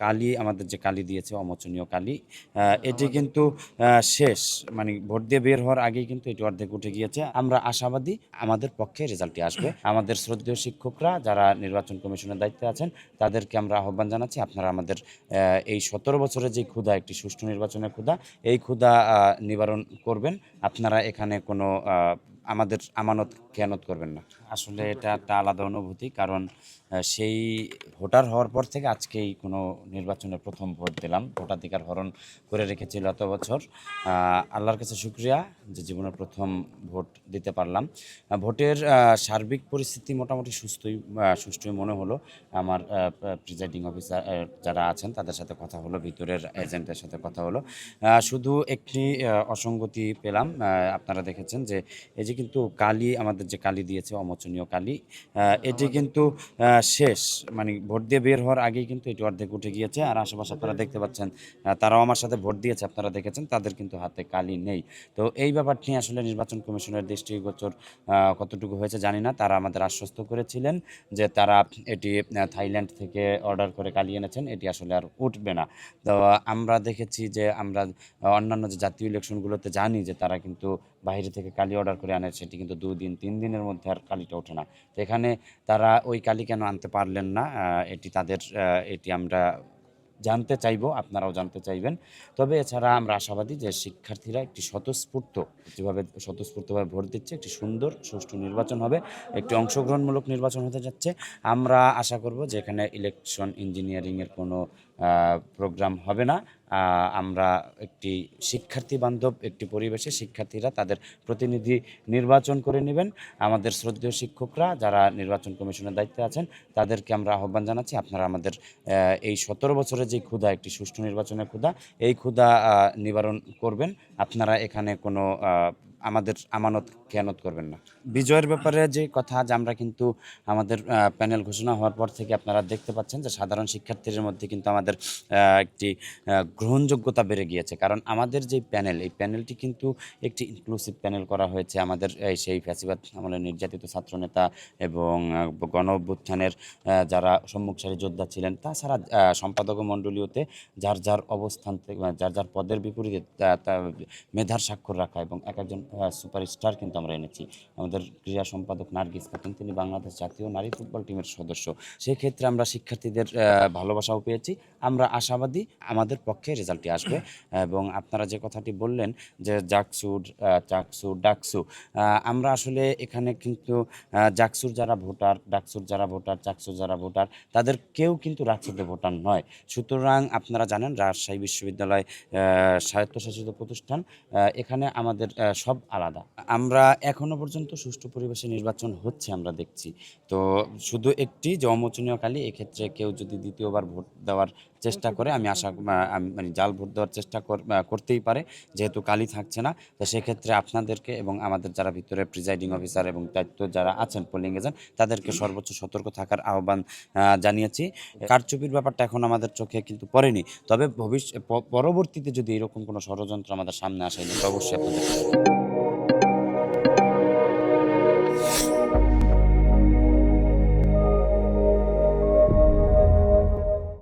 কালি আমাদের যে কালি দিয়েছে অমোচনীয় কালি এটি কিন্তু শেষ মানে ভোট দিয়ে বের হওয়ার আগেই কিন্তু এটি অর্ধেক উঠে গিয়েছে। আমরা আশাবাদী আমাদের পক্ষে রেজাল্টটি আসবে। আমাদের শ্রদ্ধেয় শিক্ষকরা যারা নির্বাচন কমিশনের দায়িত্বে আছেন তাদেরকে আমরা আহ্বান জানাচ্ছি আপনারা আমাদের এই সতেরো বছরের যে ক্ষুধা একটি সুষ্ঠু নির্বাচনের ক্ষুধা এই ক্ষুধা নিবারণ করবেন। আপনারা এখানে কোনো আমাদের আমানত খেয়ানত করবেন না। আসলে এটা একটা আলাদা অনুভূতি, কারণ সেই ভোটার হওয়ার পর থেকে আজকেই কোনো নির্বাচনে প্রথম ভোট দিলাম। ভোটাধিকার হরণ করে রেখেছিল এত বছর। আল্লাহর কাছে শুক্রিয়া যে জীবনের প্রথম ভোট দিতে পারলাম। ভোটের সার্বিক পরিস্থিতি মোটামুটি সুস্থই সুষ্ঠুই মনে হলো। আমার প্রিজাইডিং অফিসার যারা আছেন তাদের সাথে কথা হলো, ভিতরের এজেন্টের সাথে কথা হলো। শুধু একটি অসঙ্গতি পেলাম। আপনারা দেখেছেন যে এই যে কিন্তু কালি আমাদের যে কালি দিয়েছে অমোচনীয় কালি এটি কিন্তু শেষ মানে ভোট দিয়ে বের হওয়ার আগেই কিন্তু এটি অর্ধেক উঠে গিয়েছে। আর আশেপাশে আপনারা দেখতে পাচ্ছেন তারাও আমার সাথে ভোট দিয়েছে আপনারা দেখেছেন তাদের কিন্তু হাতে কালি নেই। তো এই ব্যাপারটি আসলে নির্বাচন কমিশনের দৃষ্টিগোচর কতটুকু হয়েছে জানি না তারা আমাদের আশ্বস্ত করেছিলেন যে তারা এটি থাইল্যান্ড থেকে অর্ডার করে কালি এনেছেন এটি আসলে আর উঠবে না। তো আমরা দেখেছি যে আমরা অন্যান্য যে জাতীয় ইলেকশনগুলোতে জানি যে তারা কিন্তু বাইরে থেকে কালি অর্ডার করে আনে সেটি কিন্তু দুই দিন, তিন দিনের মধ্যে আর কালিটা ওঠে না। তো এখানে তারা ওই কালি কেন আনতে পারলেন না এটি তাদের এটি আমরা জানতে চাইব, আপনারাও জানতে চাইবেন। তবে এছাড়া আমরা আশাবাদী যে শিক্ষার্থীরা একটি স্বতঃস্ফূর্ত, যেভাবে স্বতঃস্ফূর্তভাবে ভোট দিচ্ছে, একটি সুন্দর, সুষ্ঠু নির্বাচন হবে, একটি অংশগ্রহণমূলক নির্বাচন হতে যাচ্ছে। আমরা আশা করব যে এখানে ইলেকশন ইঞ্জিনিয়ারিংয়ের কোনো প্রোগ্রাম হবে না। আমরা একটি শিক্ষার্থী বান্ধব, একটি পরিবেশে শিক্ষার্থীরা তাদের প্রতিনিধি নির্বাচন করে নেবেন। আমাদের শ্রদ্ধেয় শিক্ষকরা যারা নির্বাচন কমিশনের দায়িত্বে আছেন, তাদেরকে আমরা আহ্বান জানাচ্ছি। আপনারা আমাদের এই সতেরো বছরের যে ক্ষুধা, একটি সুষ্ঠু নির্বাচনের ক্ষুধা, এই ক্ষুধা নিবারণ করবেন। আপনারা এখানে কোনো আমাদের আমানত, খেয়ানত করবেন না। বিজয়ের ব্যাপারে যে কথা, যে আমরা কিন্তু আমাদের প্যানেল ঘোষণা হওয়ার পর থেকে আপনারা দেখতে পাচ্ছেন যে সাধারণ শিক্ষার্থীদের মধ্যে কিন্তু আমাদের একটি গ্রহণযোগ্যতা বেড়ে গিয়েছে। কারণ আমাদের যে প্যানেল, এই প্যানেলটি কিন্তু একটি ইনক্লুসিভ প্যানেল করা হয়েছে আমাদের, এই সেই ফ্যাসিবাদ আমলের নির্যাতিত ছাত্রনেতা এবং গণ অভ্যুত্থানের যারা সম্মুখসারী যোদ্ধা ছিলেন, তাছাড়া সম্পাদক মণ্ডলীয়তে যার যার অবস্থান যার যার পদের বিপরীতে মেধার স্বাক্ষর রাখা এবং এক একজন সুপারস্টার কিন্তু আমরা এনেছি। আমাদের ক্রীড়া সম্পাদক নার্গিস খাতুন তিনি বাংলাদেশ জাতীয় নারী ফুটবল টিমের সদস্য। সেই ক্ষেত্রে আমরা শিক্ষার্থীদের ভালোবাসাও পেয়েছি। আমরা আশাবাদী আমাদের পক্ষে রেজাল্টটি আসবে। এবং আপনারা যে কথাটি বললেন যে জাকসুর আহ, চাকসু ডাকসু আমরা আসলে এখানে কিন্তু জাকসুর যারা ভোটার ডাকসুর যারা ভোটার চাকসুর যারা ভোটার তাদের কেউ কিন্তু রাকসুতে ভোটার নয়। সুতরাং আপনারা জানেন রাজশাহী বিশ্ববিদ্যালয় স্বায়ত্তশাসিত প্রতিষ্ঠান এখানে আমাদের আহ, সব আলাদা। আমরা এখনও পর্যন্ত সুষ্ঠু পরিবেশে নির্বাচন হচ্ছে, আমরা দেখছি। তো শুধু একটি যে অমোচনীয় কালী এক্ষেত্রে কেউ যদি দ্বিতীয়বার ভোট দেওয়ার চেষ্টা করে, আমি আশা মানে জাল ভোট দেওয়ার চেষ্টা কর- করতেই পারে, যেহেতু কালি থাকছে না। তো সেক্ষেত্রে আপনাদেরকে এবং আমাদের যারা ভিতরে প্রিজাইডিং অফিসার এবং দায়িত্ব যারা আছেন, পোলিং এজেন্ট, তাদেরকে সর্বোচ্চ সতর্ক থাকার আহ্বান জানিয়েছি। কারচুপির ব্যাপারটা এখন আমাদের চোখে কিন্তু পড়েনি। তবে ভবিষ্যৎ পরবর্তীতে যদি এরকম কোনো ষড়যন্ত্র আমাদের সামনে আসে, এটা অবশ্যই আপনাদের